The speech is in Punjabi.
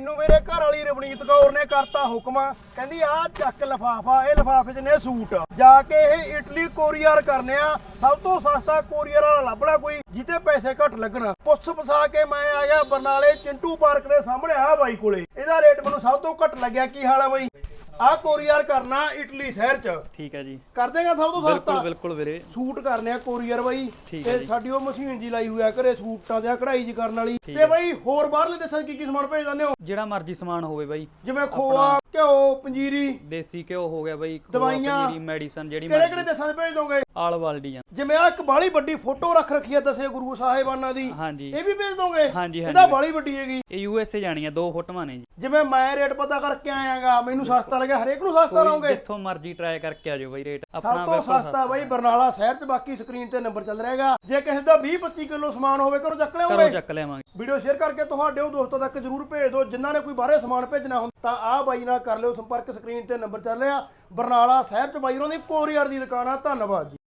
ਮੈਨੂੰ ਮੇਰੇ ਘਰ ਵਾਲੀ ਰਵਨੀਤ ਕੌਰ ਨੇ ਕਰਤਾ ਹੁਕਮ। ਕਹਿੰਦੀ ਆਹ ਚੱਕ ਲਫਾਫਾ, ਇਹ ਲਫਾਫੇ 'ਚ ਨੇ ਸੂਟ। ਜਾ ਕੇ ਇਹ ਇਟਲੀ ਕੋਰੀਅਰ ਕਰਨੇ ਆ। ਸਭ ਤੋਂ ਸਸਤਾ ਕੋਰੀਅਰ ਵਾਲਾ ਲੱਭਣਾ ਕੋਈ ਜਿੱਤੇ ਪੈਸੇ ਘੱਟ ਲੱਗਣ। ਪੁੱਛ ਪਸਾ ਕੇ ਮੈਂ ਆ ਗਿਆ ਬਰਨਾਲੇ ਚਿੰਟੂ ਪਾਰਕ ਦੇ ਸਾਹਮਣੇ ਆ ਬਾਈ ਕੋਲੇ। ਇਹਦਾ ਰੇਟ ਮੈਨੂੰ ਸਭ ਤੋਂ ਘੱਟ ਲੱਗਿਆ। ਕੀ ਹਾਲ ਆ ਬਾਈ? ਆ ਕੋਰੀਅਰ ਕਰਨਾ ਇਟਲੀ ਸ਼ਹਿਰ 'ਚ। ਠੀਕ ਹੈ ਜੀ। ਕਰ ਦੇਗਾ ਸਭ ਤੋਂ ਬਿਲਕੁਲ ਸਸਤਾ? ਬਿਲਕੁਲ ਵੀਰੇ। ਸੂਟ ਕਰਨੇ ਆ ਕੋਰੀਅਰ ਬਾਈ। ਠੀਕ ਹੈ ਤੇ ਜੀ। ਸਾਡੀ ਉਹ ਮਸ਼ੀਨ ਜੀ ਲਾਈ ਹੋਈ ਆ ਘਰੇ ਸੂਟਾਂ ਦੇ ਕਢਾਈ ਜੀ ਕਰਨ ਵਾਲੀ। ਠੀਕ ਤੇ ਹੈ। ਬਾਈ ਹੋਰ ਬਾਹਰਲੇ ਦੇਸ਼ਾਂ 'ਚ ਕੀ ਕੀ ਸਮਾਨ ਭੇਜ ਦਿੰਦੇ ਹੋ? ਜਿਹੜਾ ਮਰਜ਼ੀ ਸਮਾਨ ਹੋਵੇ ਬਾਈ। ਜਿਵੇਂ ਖੋਆ ਘਿਓ ਪੰਜੀਰੀ। ਦੇਸੀ ਘਿਓ ਹੋ ਗਿਆ ਬਾਈ ਖੋਆ, ਦਵਾਈਆਂ, ਪਨੀਰੀ ਮੈਡੀਸਨ ਜਿਹੜੀ ਕਿਹੜੇ ਮਰਜ਼ੀ। ਕਿਹੜੇ ਦੇਸ਼ਾਂ 'ਚ ਭੇਜ ਦੋਗੇ? ਆਲ ਵਰਲਡੀਆਂ ਜਿਵੇਂ ਆ ਇੱਕ ਬਾਲੀ ਵੱਡੀ ਫੋਟੋ ਰੱਖ ਰੱਖੀ ਆ ਦਸੇ ਗੁਰੂ ਸਾਹਿਬਾਨਾਂ ਦੀ। ਹਾਂਜੀ। ਇਹ ਵੀ ਭੇਜ ਦੋਗੇ? ਹਾਂਜੀ, ਇਹਦਾ ਹਾਂਜੀ। ਬਾਲੀ ਵੱਡੀ ਹੈਗੀ। ਇਹ ਯੂ ਐਸ ਏ ਜਾਣੀਆਂ ਦੋ ਫੋਟੋਆਂ ਨੇ ਜੀ। ਜਿਵੇਂ ਮੈਂ ਰੇਟ ਪਤਾ ਕਰਕੇ ਆਇਆਗਾ ਮੈਨੂੰ ਸਸਤਾ ਲੱਗਿਆ ਹਰੇਕ ਨੂੰ ਸਸਤਾ ਕੋਈ ਲਾਉਂਗੇ ਜਿੱਥੋਂ ਮਰਜ਼ੀ ਟਰਾਈ ਕਰਕੇ ਆ ਜਾਓ ਬਾਈ ਰੇਟ ਸਭ ਆਪਣਾ ਤੋਂ ਬਿਲਕੁਲ ਸਸਤਾ ਬਾਈ ਬਰਨਾਲਾ ਸ਼ਹਿਰ 'ਚ ਬਾਕੀ ਸਕਰੀਨ ਤੇ ਨੰਬਰ ਚੱਲ ਰਿਹਾਗਾ ਜੇ ਕਿਸੇ ਦਾ 20 25 ਕਿਲੋ ਸਮਾਨ ਹੋਵੇ ਘਰੋਂ ਚੱਕ ਕਰੋ ਲਿਆਉਂਗੇ ਚੱਕ ਲਿਆਵਾਂਗੇ। ਵੀਡੀਓ ਸ਼ੇਅਰ ਕਰਕੇ ਤੁਹਾਡੇ ਉਹ ਦੋਸਤਾਂ ਤੱਕ ਜਰੂਰ ਭੇਜ ਦਿਓ। ਜਿਨ੍ਹਾਂ ਨੇ ਕੋਈ ਬਾਹਰੇ ਸਮਾਨ ਭੇਜਣਾ ਹੁੰਦਾ ਤਾਂ ਆਹ ਬਾਈ ਨਾਲ ਕਰ ਲਿਓ ਸੰਪਰਕ ਸਕਰੀਨ ਤੇ ਨੰਬਰ ਚੱਲ ਰਿਹਾ। ਬਰਨਾਲਾ ਸ਼ਹਿਰ 'ਚ ਬਾਈ ਉਹਨਾਂ ਦੀ ਕੋਰੀਅਰ ਦੀ ਦੁਕਾਨ ਆ। ਧੰਨਵਾਦ ਜੀ।